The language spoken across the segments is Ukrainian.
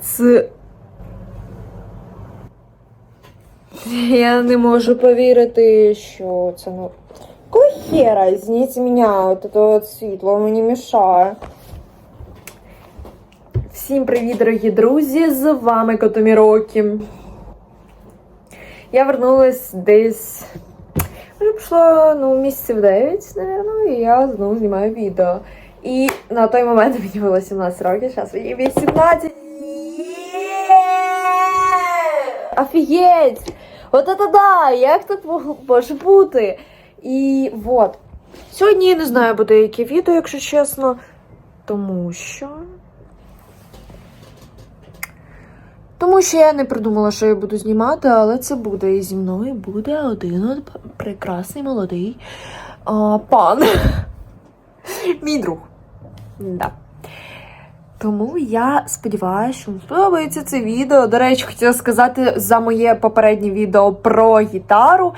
Це. Я не можу повірити, що це ну. Какого меня, вот это світло мені мішає. Всім привіт, дорогі друзі! З вами Котомірокі. Я вернулась десь. Вже пройшло ну, місяців 9, напевно, і я знову знімаю відео. І на той момент мені було 17 років, зараз мені 18. Офігеть! От это да! Як так може бути? І вот. Сьогодні я не знаю, буде яке відео, якщо чесно. Тому що. Тому що я не придумала, що я буду знімати, але це буде. І зі мною буде один прекрасний молодий а, пан. Мій друг. Да. Тому я сподіваюся, що вам сподобається це відео. До речі, хотіла сказати за моє попереднє відео про гітару.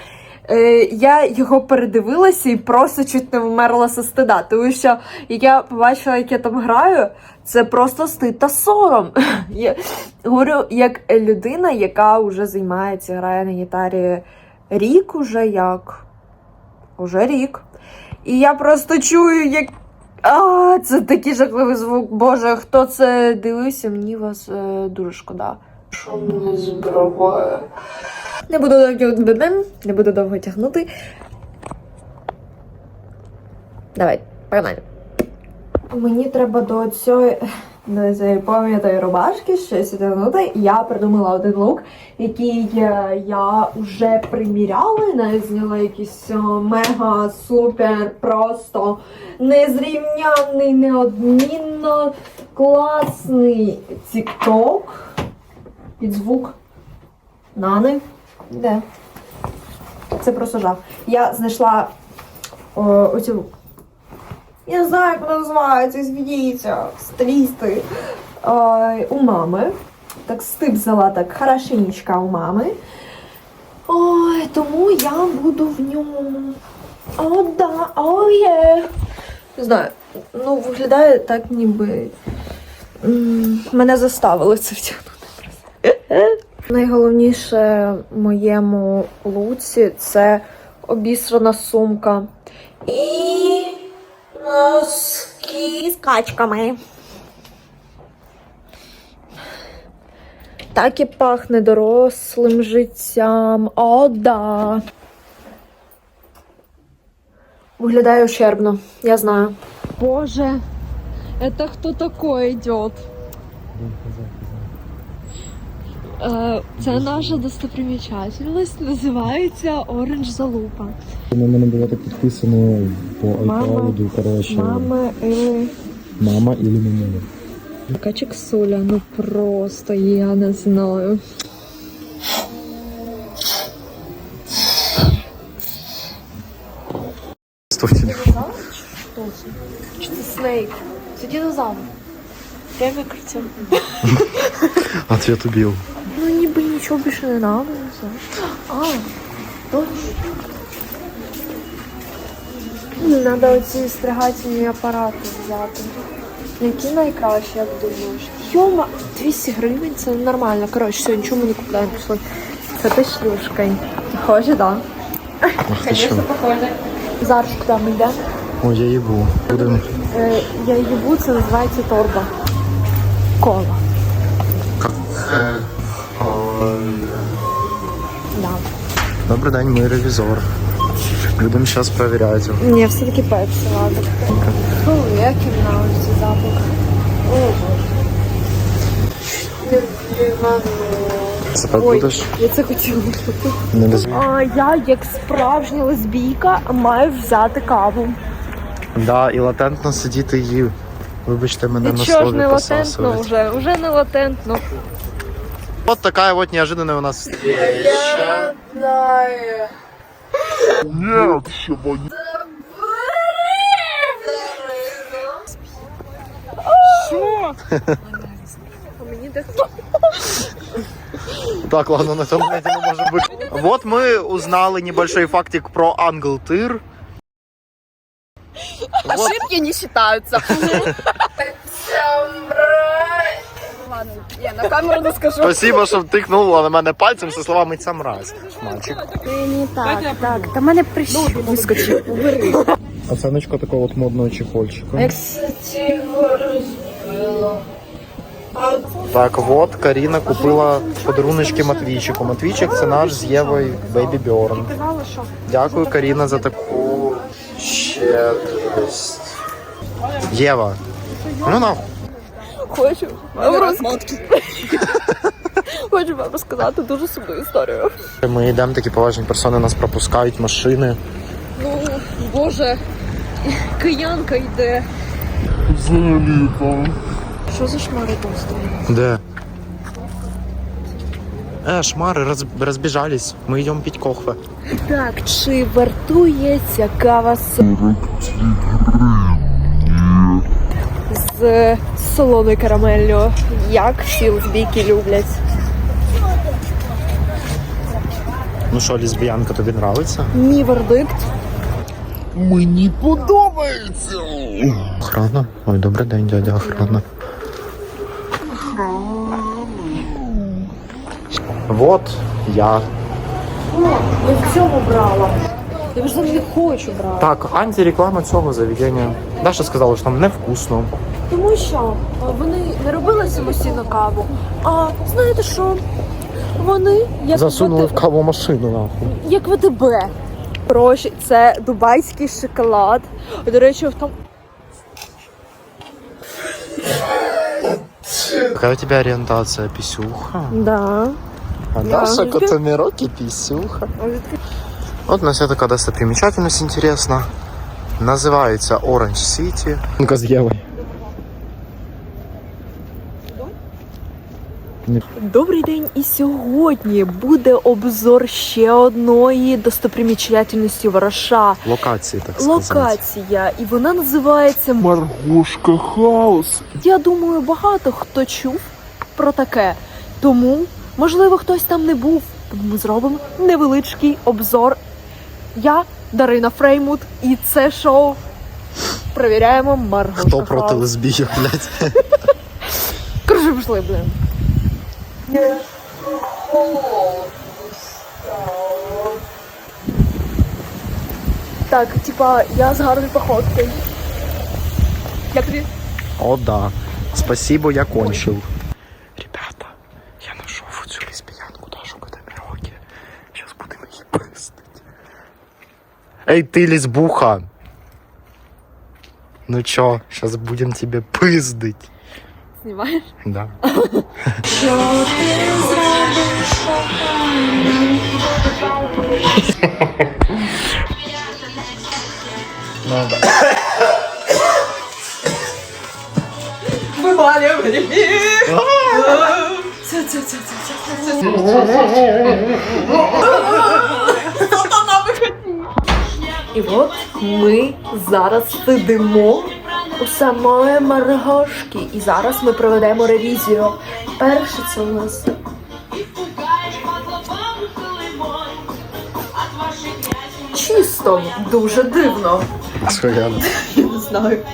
Е, я його передивилася і просто чуть не вмерла со стида. Тому що я побачила, як я там граю, це просто стид та сором. Я говорю, як людина, яка вже займається, грає на гітарі рік уже як. Уже рік. І я просто чую, як. А, це такий жахливий звук. Боже, хто це дивився, мені вас е, дуже шкода. Що мене збиває? Не буду довго не буду довго тягнути. Давай, погнали. Мені треба до цієї до цієї пам'ятої рубашки щось одягнути. Я придумала один лук, який е, я вже приміряла, і навіть зняла якийсь е, мега супер, просто незрівнянний, неодмінно класний тік-ток під звук Нани. Де? Це просто жах. Я знайшла о, оцю. Я знаю, як вона називається, звідіться, стилісти. Е, у мами. Так стип взяла так хорошенечка у мами. Ой, тому я буду в ньому. О, да, о. Не знаю, ну виглядає так, ніби мене заставили це втягнути. Найголовніше в моєму луці це обісрана сумка. І качками. Так і пахне дорослим життям. О, да. Виглядає ущербно, я знаю. Боже, это кто такой идет? Е, Це наша достопримічательність, називається Оранж Залупа. У мене було так підписано по Мама. айпауду, коротше, Мами і мама і мама. така чексуля, ну просто я не знаю. Сто телефон. Хто це? Чи це Снейк? Це динозавр. Прямо картин. Ответ убил. Ну ніби нічого більше не надо, не знаю. А, точно. Треба оці стригательні апарати взяти. Які найкращі, як думаєш? Йома, 200 гривень це нормально. Коротше, все, нічого ми не купляємо, пішли. Це ти шлюшка. Похоже, да. Ти що? похоже. Зараз куди ми йдемо? О, я їбу. Будемо. Е, я їбу, це називається торба. Кола. Да. Добрий день, ми ревізор. Будемо зараз перевіряти. Ні, все-таки пепсі, ладно. Фу, як на ці запах. О, Боже. Запит Ой, будеш? я це хотіла купити. Не без... А, я, як справжня лесбійка, маю взяти каву. Да, і латентно сидіти і, вибачте мене на що ж слові не латентно посасувати. вже? Уже не латентно. Вот такая вот неожиданная у нас Мені так Так, ладно, на этом моменте мы можем быть. Вот мы узнали небольшой фактик про Англ Тир. Вот, Ошибки не считаются. Я на камеру не скажу. Спасибо, що втикнула на мене пальцем зі словами ця мразь. Мальчик. Не так, так. Та мене прищі вискочив. Оценочка такого от модного чехольчика. Так, вот Каріна купила подаруночки Матвійчику. Матвійчик це наш з Євою Бейбі Бьорн. Дякую, Каріна, за таку щедрість. Єва. Ну нахуй. Хочу вам роз- Хочу вам розказати дуже сумну історію. Ми йдемо, такі поважні персони нас пропускають, машини. Ну, боже, киянка йде. Що за шмари там стоять? Де? Е, шмари роз... розбіжались. Ми йдемо пить кохве. Так, чи вартується кава з... з солоною карамеллю, як всі лесбійки люблять? Ну що, лесбіянка тобі нравиться? Мій вердикт. Мені подобається. Охрана. Ой, добрий день, дядя охрана. Вот я. Я в цьому брала. Я вже не хочу брати. Так, антиреклама цього заведення. Даша сказала, що там невкусно. Тому що вони не робили самостійно каву. А знаєте що? Вони як Засунули в кавомашину, нахуй. як ВТБ. Гроші, це дубайський шоколад. До речі, там Какая у тебя ориентация? Писюха? да. А Да. Даша Котомироки писюха. Вот у нас є така достопримечательность интересна. Називається Orange City. Ну-ка з Євою. Добрий день, і сьогодні буде обзор ще одної достопримічательності Вороша. Локації, так сказати. Локація, і вона називається Маргушка Хаус. Я думаю, багато хто чув про таке. Тому, можливо, хтось там не був. Тому ми зробимо невеличкий обзор. Я Дарина Фреймут, і це шоу. Перевіряємо Марго. Хто проти лесбійок, блядь? Коротше, пішли, блин. Так, типа, я з гарною походкою. Як тобі? О, да. Спасибо, я кончил. Ребята, я нашел цю лесбиянку Дашу Котомироки. Сейчас будем її пиздить. Эй, ты лесбуха! Ну чё, сейчас будем тебе пиздить. Знімаєш? Да. Ну да. І от ми зараз сидимо у самої Маргошки. І зараз ми проведемо ревізію. Перше це у нас. Чисто, дуже дивно. Схуяно. Я не знаю.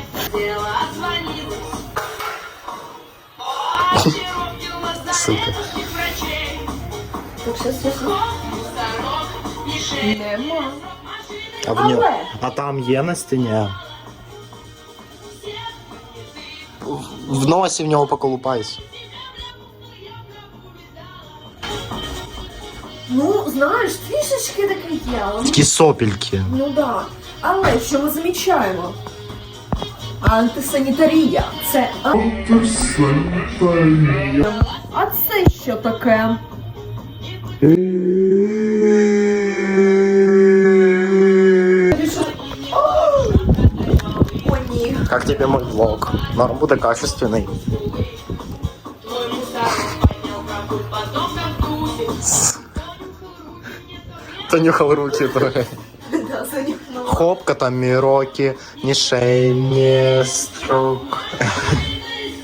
Сука. Так, щас, щас. Нема. А, в ньо... а там є на стіні. В носі в нього поколупайся. Ну, знаєш, трішечки таке є. але Такі сопільки. Ну да. Але що ми замічаємо? Антисанітарія. Це антисанітарія. А це що таке? Как тебе мой влог? Норм буде качественний. Та нюхал руки трохи. Да, занюхнула. Хопка там міроки, ні шей, ні строк.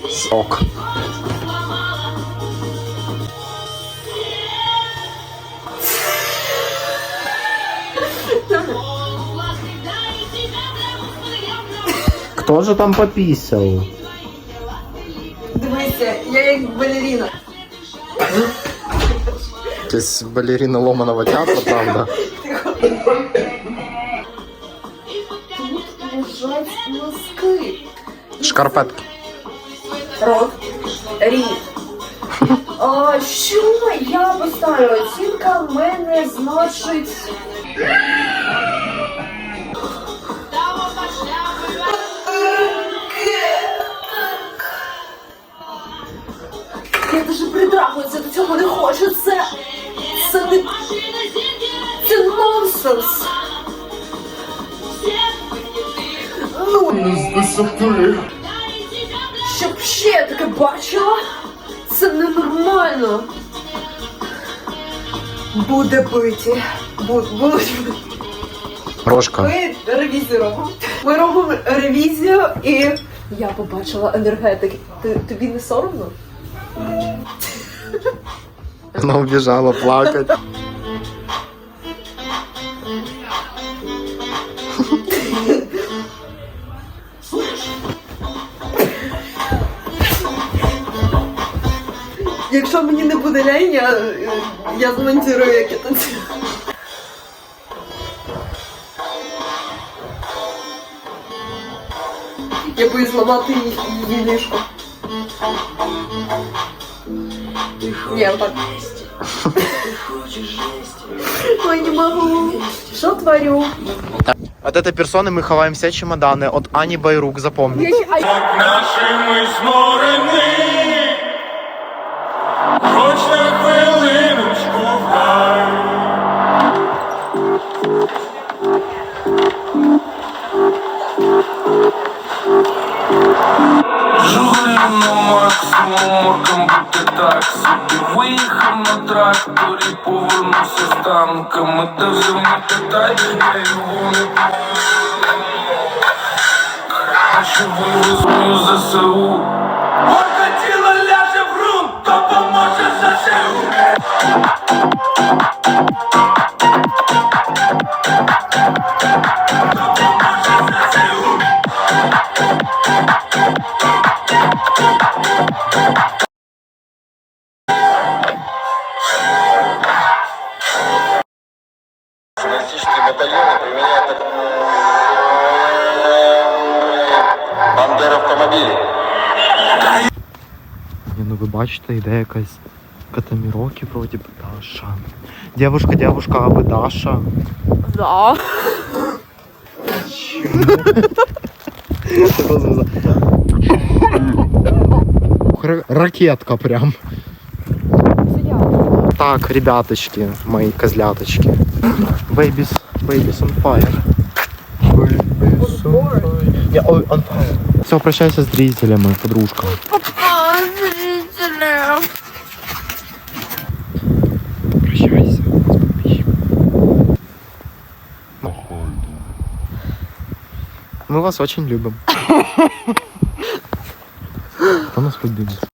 Сок. Кто же там пописал? Дивися, я як балеріна. Якась балерина ломаного театру, правда. Лежать носки. Шкарпетки. Рот. Рід. А, що я поставлю? Оцінка в мене значить. Я до цього не хочу. Це. Це не. Це нонсенс. Ну, щоб ще я таке бачила, це ненормально. Буде биті. Бу- Будуть. Рожка. Ми ревізію робимо. Ми робимо ревізію і я побачила енергетики. Тобі не соромно? Вона убіжала плакати. Якщо мені не буде лень, я, я змонтирую, як я танцюю. Я боюсь зламати її, її ліжко. Ні, отак. Ой, не могу. Що творю? От этой персоны мы ховаем все чемоданы. От Ани Байрук, запомни. нашими зморені, хоч на хвилиночку вгай. Жури Так собі Виїхав на тракторі, повернувся з танками. Та вже не питай, я його не Краще вивезу ЗСУ. Горка тіло ляже в ґрунт, допоможе ЗСУ Автомобилей. Ні, ну ви бачите, йде якась катамірокі вроді би Даша. Дівушка, дівушка, а ви Даша? Да. Ракетка прям. Так, ребяточки, мои козляточки. Babies, babies on fire. Babies on fire. Не, ой, on fire. Все, прощайся с зрителями, подружка. Прощайся с подписчиками. Мы вас очень любим. Кто нас любит?